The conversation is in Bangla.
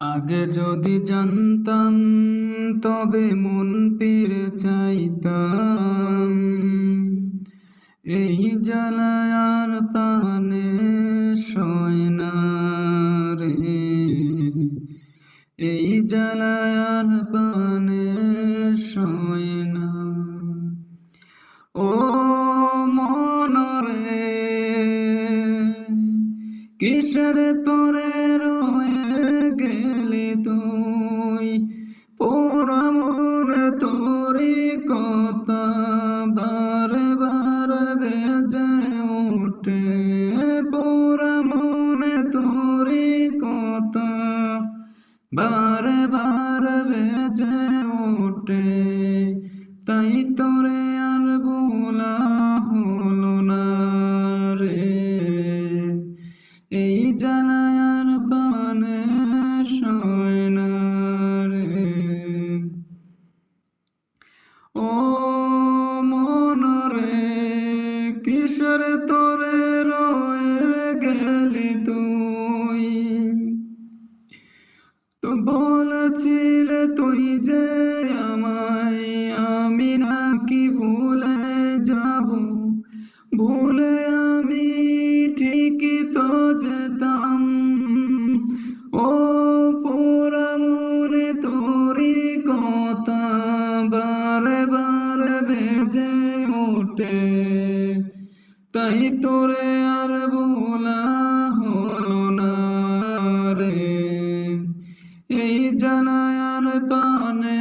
আগে যদি জানতাম, তবে মন পেরে চাইতাম। এই জ্বালায়ার পানে সয় রে। এই জ্বালায়ার পানে সয় কিসের তোরে রয়ে গেলি তুই। পোড়া মনে তোরি কথা বারে বারে বেজে ওঠে। পোড়া মনে তোরি কথা বারে বারে বেজে ওঠে। তাই তোরে কিশোর তোরে রয়ে গেলি তুই। তো বলছিল তুই যে আমায়, আমি নাকি ভুলে যাব। ভুলে আমি ঠিকই তো যেতাম। তাই তোরে আর ভোলা হল না রে। এই জানায় আর পানে